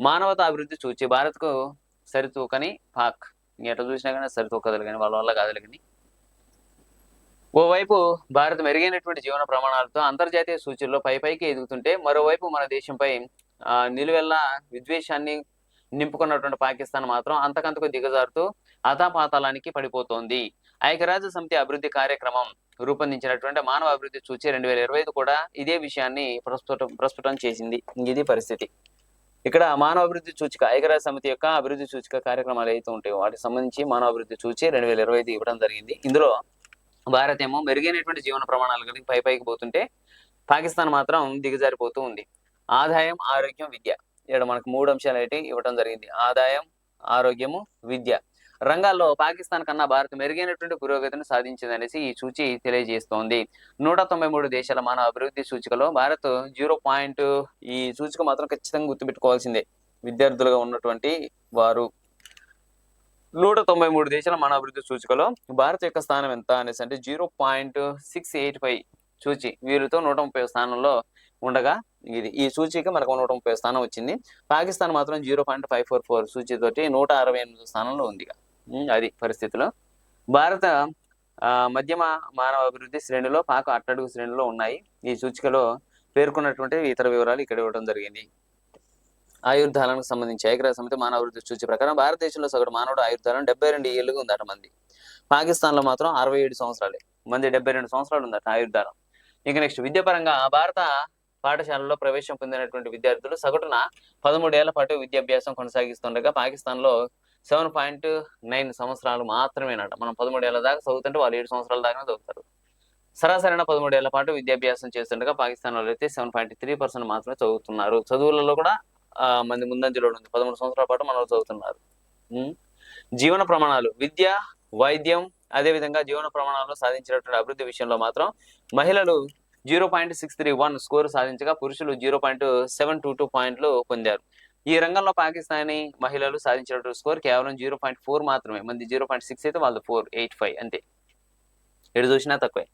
మానవత అభివృద్ధి చూచి భారత్కు సరితూకని పాక్. ఎట్లా చూసినా కానీ సరితూకదలు కానీ వాళ్ళ వల్ల కాదలు కానీ. ఓవైపు భారత్ మెరుగైనటువంటి జీవన ప్రమాణాలతో అంతర్జాతీయ సూచీల్లో పై పైకి ఎదుగుతుంటే మరోవైపు మన దేశంపై నిలువెల్లా విద్వేషాన్ని నింపుకున్నటువంటి పాకిస్తాన్ మాత్రం అంతకంతకు దిగజారుతూ అతాపాతాలానికి పడిపోతోంది. ఐక్యరాజ్య సమితి అభివృద్ధి కార్యక్రమం రూపొందించినటువంటి మానవ అభివృద్ధి సూచి రెండు వేల ఇరవై ఐదు కూడా ఇదే విషయాన్ని ప్రస్ఫుటం ప్రస్ఫుటం చేసింది. ఇది పరిస్థితి. ఇక్కడ మానవ అభివృద్ధి సూచిక ఐక్యరాజ్య సమితి యొక్క అభివృద్ధి సూచిక కార్యక్రమాలు అయితే ఉంటాయో వాటికి సంబంధించి మానవ అభివృద్ధి సూచి రెండు వేల ఇరవై ఐదు ఇవ్వడం జరిగింది. ఇందులో భారత్ ఏమో మెరుగైనటువంటి జీవన ప్రమాణాలు కలిగి పై పైకి పోతుంటే పాకిస్తాన్ మాత్రం దిగజారిపోతూ ఉంది. ఆదాయం ఆరోగ్యం విద్య. ఇక్కడ మనకు మూడు అంశాలు అయితే ఇవ్వడం జరిగింది. ఆదాయం ఆరోగ్యము విద్య. రంగాల్లో పాకిస్తాన్ కన్నా భారత్ మెరుగైనటువంటి పురోగతిని సాధించిందనేసి ఈ సూచి తెలియజేస్తోంది. నూట తొంభై మూడు దేశాల మానవ అభివృద్ధి సూచికలో భారత్ జీరో పాయింట్ ఈ సూచిక మాత్రం ఖచ్చితంగా గుర్తుపెట్టుకోవాల్సిందే విద్యార్థులుగా ఉన్నటువంటి వారు. నూట తొంభై మూడు దేశాల మానవ అభివృద్ధి సూచికలో భారత్ యొక్క స్థానం ఎంత అనేసి అంటే zero point six eight five సూచి వీరితో నూట ముప్పై స్థానంలో ఉండగా ఇది ఈ సూచికి మనకు నూట ముప్పై స్థానం వచ్చింది. పాకిస్తాన్ మాత్రం zero point five four four సూచితోటి నూట అరవై ఎనిమిది స్థానంలో ఉంది అది పరిస్థితిలో. భారత మధ్యమ మానవ అభివృద్ధి శ్రేణిలో పాక అట్టడుగు శ్రేణిలో ఉన్నాయి. ఈ సూచికలో పేర్కొన్నటువంటి ఇతర వివరాలు ఇక్కడ ఇవ్వడం జరిగింది. ఆయుర్ధాలకు సంబంధించి ఐక్యరాజ్య సమితి మానవ అభివృద్ధి సూచి ప్రకారం భారతదేశంలో సగటు మానవుడు ఆయుర్దాలం డెబ్బై రెండు ఏళ్ళుగా ఉందట మంది. పాకిస్తాన్లో మాత్రం అరవై ఏడు సంవత్సరాలే. మంది డెబ్బై రెండు సంవత్సరాలు ఉందట ఆయుర్ధాలం ఇక నెక్స్ట్ విద్యాపరంగా భారత పాఠశాలలో ప్రవేశం పొందినటువంటి విద్యార్థులు సగటున పదమూడేళ్ళ పాటు విద్యాభ్యాసం కొనసాగిస్తుండగా పాకిస్తాన్లో సెవెన్ పాయింట్ నైన్ సంవత్సరాలు మాత్రమేనట. మనం పదమూడేళ్ళ దాకా చదువుతుంటే వాళ్ళు ఏడు సంవత్సరాల దాకా చదువుతారు. సరాసరిన పదమూడేళ్ళ పాటు విద్యాభ్యాసం చేస్తుండగా పాకిస్తాన్ వాళ్ళు అయితే సెవెన్ పాయింట్ త్రీ పర్సెంట్ మాత్రమే చదువుతున్నారు. చదువులలో కూడా మంది ముందంజలో ఉంది. పదమూడు సంవత్సరాల పాటు మనం చదువుతున్నారు. జీవన ప్రమాణాలు విద్య వైద్యం అదే విధంగా జీవన ప్రమాణాలు సాధించినటువంటి అభివృద్ధి విషయంలో మాత్రం మహిళలు zero point six three one score సాధించగా పురుషులు zero point seven two two పాయింట్లు పొందారు. ఈ రంగంలో పాకిస్తానీ మహిళలు సాధించినటువంటి స్కోర్ కేవలం జీరో పాయింట్ ఫోర్ మాత్రమే. మంది జీరో పాయింట్ సిక్స్ అయితే వాళ్ళు ఫోర్ ఎయిట్ ఫైవ్ అంతే. ఎటు చూసినా తక్కువే.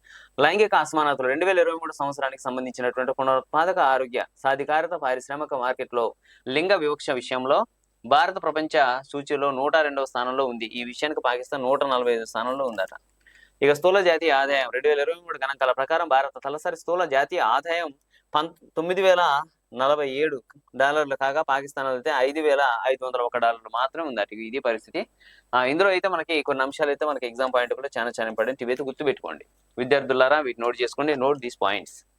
లైంగిక అసమానతలు రెండు వేల ఇరవై మూడు సంవత్సరానికి సంబంధించినటువంటి పునరుత్పాదక ఆరోగ్య సాధికారత పారిశ్రామిక మార్కెట్లో లింగ వివక్ష విషయంలో భారత ప్రపంచ సూచీలో నూట రెండవ స్థానంలో ఉంది. ఈ విషయానికి పాకిస్తాన్ నూట నలభై ఐదు స్థానంలో ఉందట. ఇక స్థూల జాతీయ ఆదాయం రెండు వేల ఇరవై మూడు గణాంకాల ప్రకారం భారత తలసరి స్థూల జాతీయ ఆదాయం పం తొమ్మిది వేల నలభై ఏడు డాలర్లు కాగా పాకిస్తాన్ అయితే ఐదు వేల ఐదు వందల ఒక డాలర్లు మాత్రమే ఉందట ఇది పరిస్థితి. ఆ, ఇందులో అయితే మనకి కొన్ని అంశాలు అయితే మనకి ఎగ్జామ్ పాయింట్ కూడా చాలా చాలా ఇంపార్టెంట్. ఇవైతే గుర్తుపెట్టుకోండి. విద్యార్థులారా వీటి నోట్ చేసుకోండి. Note these points.